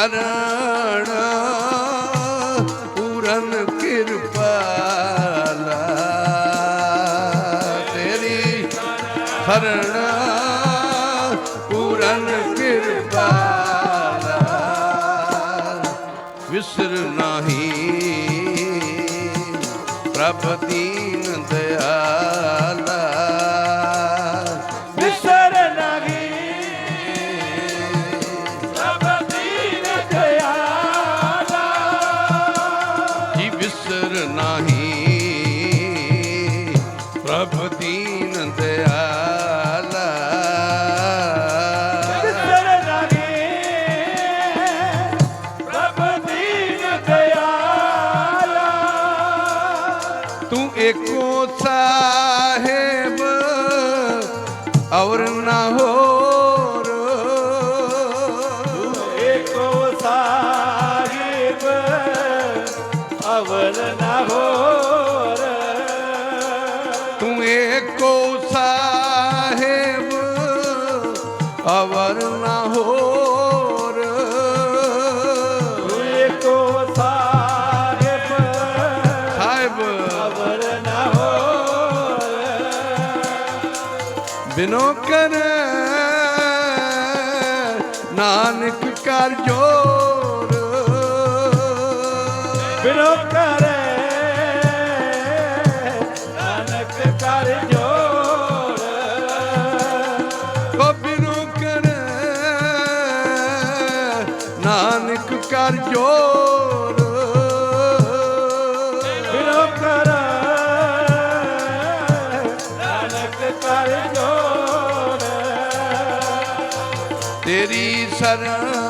ਸਰਣ ਪੂਰਨ ਕਿਰਪਾਲਾ। ਤੇਰੀ ਹਰਣ ਦੀਨ ਦਿਆਲਾ। ਦੀਨ ਤੂੰ ਏਕੋ ਸਾਹਿਬ ਔਰ ਨਾ ਹੋਰ ਸਾਹਿਬ ਔਰ ਨਾ ਹੋਰ। ਏਕੋ ਸਾਹਿਬ ਸਾਹਿਬ। ਅਵਰ ਨ ਹੋਰ। ਬਿਨੋ ਕਰ ਨਾਨਕ ਕਰ ਜੋਰ ਜੋਰ। ਬਿਨੋ ਕਰੇ। ਨਾਨਕ ਕਰ ਜੋੜ ਤੇਰੀ ਸਰਣ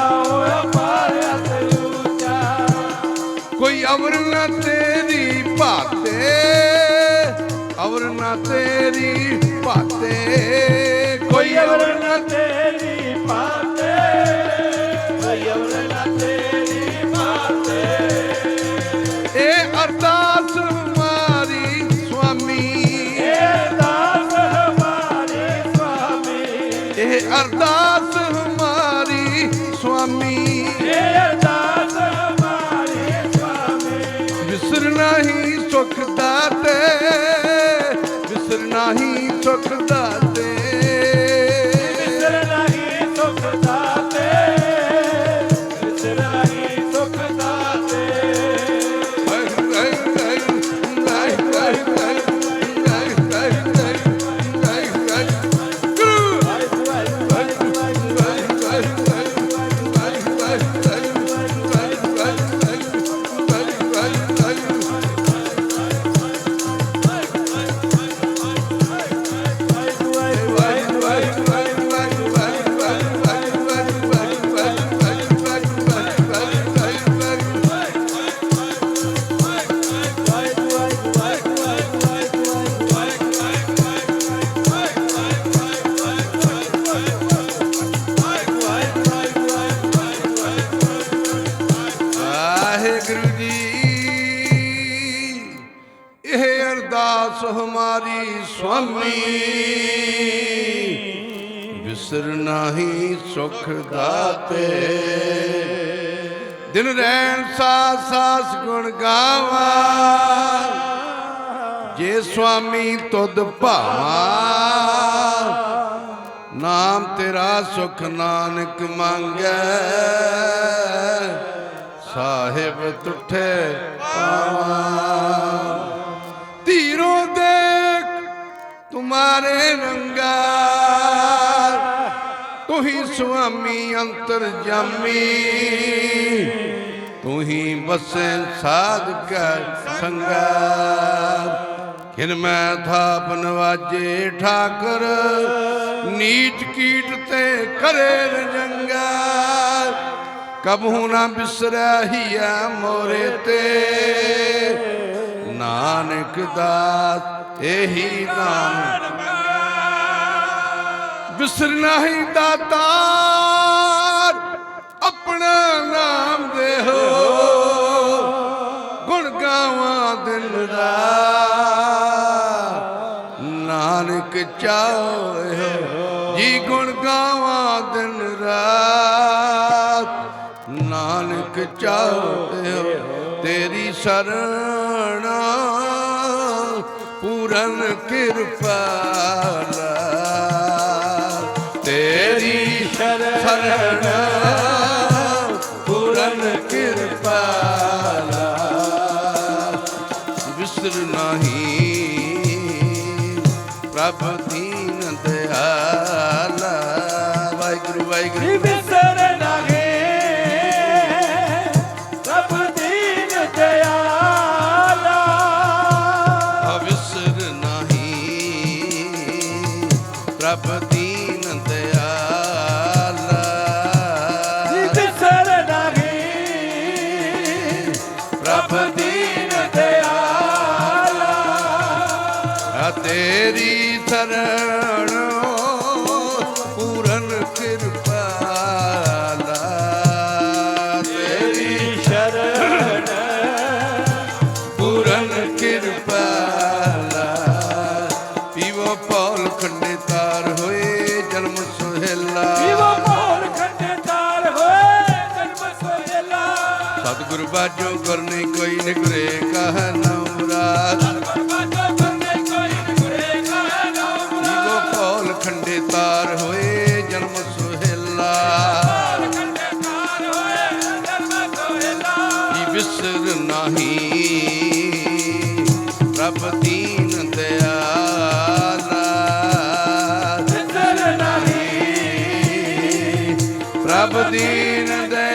ਅਵਰ ਨਾ ਤੇਰੀ ਭਾਤੇ ਅਵਰ ਨਾ ਤੇਰੀ ਭਾਤੇ। ਕੋਈ ਅਵਰ ਨਾ ਤੇਰੀ ਨਾ ਤੇਰੀ ਇਹ ਅਰਦਾਸ ਹਮਾਰੀ ਸੁਆਮੀ। ਇਹ ਦਾਸ ਹਮਾਰੇ ਸੁਆਮੀ। ਇਹ ਅਰਦਾਸ ਵਿਸਰ ਨਹੀਂ ਸੁਖ ਦਾਤੇ। ਦਿਨ ਰਹਿਣ ਸਾਸ ਸਾਸ ਗੁਣ ਗਾਵਾ। ਜੇ ਸੁਆਮੀ ਤੁਧ ਭਾਵਾ, ਨਾਮ ਤੇਰਾ ਸੁਖ ਨਾਨਕ ਮੰਗੈ। ਸਾਹਿਬ ਤੁਠੇ ਪਾਵਾਂ। ਧੀਰੋ ਦੇਖ, ਤੁਮਾਰੇ ਰੰਗਾ ਤੂੰ ਹੀ ਸੁਆਮੀ ਅੰਤਰ ਜਾਮੀ। ਤੂੰ ਹੀ ਬਸੇ ਸਾਧ ਕਰ ਸੰਗਾ ਖਿਨ ਮੈਂ ਥਾਪ ਨਵਾਜੇ ਠਾਕਰ, ਨੀਚ ਕੀਟ ਤੇ ਕਰੇ ਰਜੰਗਾ। ਕਬਹੂ ਨਾ ਬਿਸਰੈ ਹੀਆ ਮੋਰੇ ਤੇ। ਨਾਨਕ ਦਾਸ, ਇਹੀ ਨਾਮ ਬਿਸਰਨਾ ਹੀ ਦਾਤਾਰ। ਆਪਣਾ ਨਾਮ ਦੇਹੋ। ਗੁਣ ਗਾਵਾਂ ਦਿਨ ਰਾਤ ਨਾਨਕ ਚਾਹੋ ਜੀ ਗੁਣ ਗਾਵਾਂ ਦਿਨ ਰਾਤ ਨਾਨਕ ਚਾਹੋ ਤੇਰੀ ਸਰਣ ਪੂਰਨ ਕਿਰਪਾ ਤੇਰੀ ਸ਼ਰਨ ਪੂਰਨ ਕਿਰਪਾਲਾ ਵਿਸਰ ਨਹੀਂ ਪ੍ਰਭ ਦੀਨ ਦਿਆਲਾ ਵਾਹਿਗੁਰੂ ਵਾਹਿਗੁਰੂ ਕਿਰਪਾਲਾ ਤੇਰੀ ਸ਼ਰਨ। ਪੂਰਨ ਕਿਰਪਾਲਾ। ਪੀਵੋ ਪੌਲ ਖੰਡੇ ਤਾਰ ਹੋਏ ਜਨਮ ਸੁਹੇਲਾ। ਜੀਵੋ ਮੋਰ ਖੰਡੇ ਤਾਰ ਹੋਏ ਜਨਮ ਸੋਹਿਲਾ। ਸਤਿਗੁਰ ਬਾਜੋ ਗੁਰ ਨਹੀਂ ਕੋਈ ਨਿਗਰੇ ਕਹ ਨਮਰਾਤ ਪ੍ਰਭ ਦੀਨ ਦਿਆਲਾ